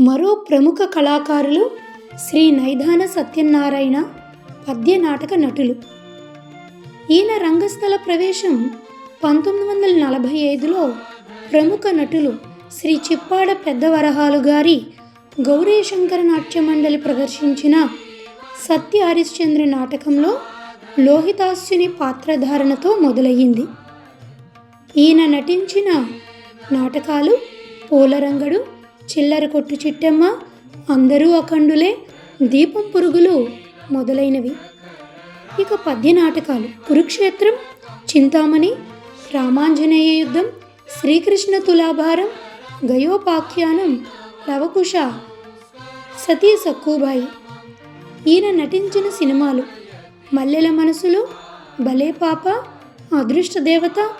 మరో ప్రముఖ కళాకారులు శ్రీ నైదాన సత్యనారాయణ పద్య నాటక నటులు. ఈయన రంగస్థల ప్రవేశం పంతొమ్మిది వందల నలభై ఐదులో ప్రముఖ నటులు శ్రీ చిప్పాడ పెద్దవరహాలు గారి గౌరీశంకర నాట్య మండలి ప్రదర్శించిన సత్య హరిశ్చంద్ర నాటకంలో లోహితాస్యుని పాత్రధారణతో మొదలయ్యింది. ఈయన నటించిన నాటకాలు పూలరంగడు చిల్లర కొట్టు చిట్టమ్మ అందరూ అఖండులే. దీపం పురుగులు మొదలైనవి. ఇక పద్య నాటకాలు. కురుక్షేత్రం చింతామణి రామాంజనేయ యుద్ధం శ్రీకృష్ణ తులాభారం గయోపాఖ్యానం లవకుశ సతీ సక్కుబాయి. ఈయన నటించిన సినిమాలు. మల్లెల మనసులు భలే పాప అదృష్ట దేవత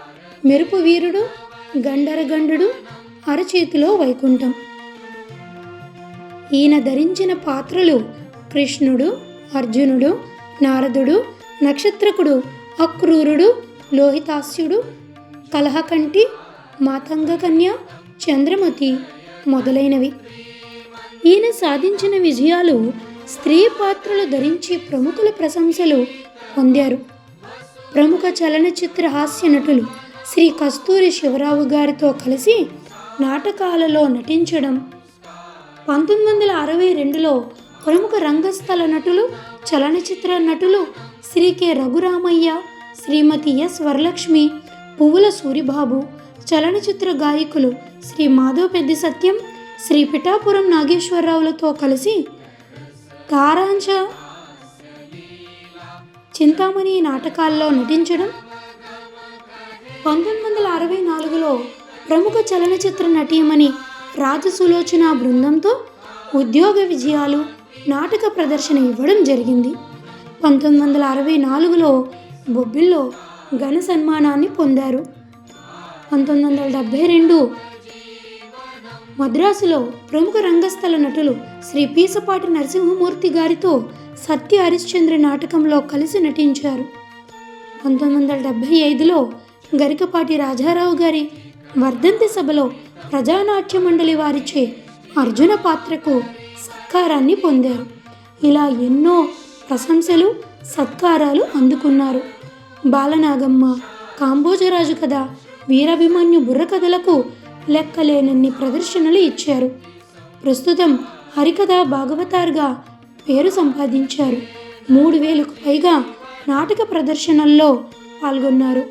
మెరుపు వీరుడు గండరగండుడు అరచేతిలో వైకుంఠం. ఈయన ధరించిన పాత్రలు కృష్ణుడు అర్జునుడు నారదుడు నక్షత్రకుడు అక్రూరుడు లోహితాస్యుడు కలహకంటి మాతంగ కన్య చంద్రమతి మొదలైనవి. ఈయన సాధించిన విజయాలు స్త్రీ పాత్రలు ధరించి ప్రముఖుల ప్రశంసలు పొందారు. ప్రముఖ చలనచిత్ర హాస్య నటులు శ్రీ కస్తూరి శివరావు గారితో కలిసి నాటకాలలో నటించడం పంతొమ్మిది వందల అరవై రెండులో ప్రముఖ రంగస్థల నటులు చలనచిత్ర నటులు శ్రీ కె. రఘురామయ్య శ్రీమతి ఎస్. వరలక్ష్మి పువ్వుల సూరిబాబు చలనచిత్ర గాయకులు శ్రీ మాధవ్ పెద్ది సత్యం శ్రీ పిఠాపురం నాగేశ్వరరావులతో కలిసి తారాంశ చింతామణి నాటకాల్లో నటించడం. పంతొమ్మిది వందల అరవై నాలుగులో ప్రముఖ చలనచిత్ర నటీమణి రాజసులోచన బృందంతో ఉద్యోగ విజయాలు నాటక ప్రదర్శన ఇవ్వడం జరిగింది. పంతొమ్మిది వందల అరవై నాలుగులో బొబ్బిల్లో ఘన సన్మానాన్ని పొందారు. పంతొమ్మిది వందల డెబ్భై రెండు మద్రాసులో ప్రముఖ రంగస్థల నటులు శ్రీ పీసపాటి నరసింహమూర్తి గారితో సత్య హరిశ్చంద్ర నాటకంలో కలిసి నటించారు. పంతొమ్మిది వందల డెబ్భై ఐదులో గరికపాటి రాజారావు గారి వర్ధంతి సభలో ప్రజానాట్య మండలి వారిచే అర్జున పాత్రకు సత్కారాన్ని పొందారు. ఇలా ఎన్నో ప్రశంసలు సత్కారాలు అందుకున్నారు. బాలనాగమ్మ కాంబోజరాజు కథ వీరాభిమన్యు బుర్రకథలకు లెక్కలేనన్ని ప్రదర్శనలు ఇచ్చారు. ప్రస్తుతం హరికథ భాగవతార్గా పేరు సంపాదించారు. మూడు వేలకు పైగా నాటక ప్రదర్శనల్లో పాల్గొన్నారు.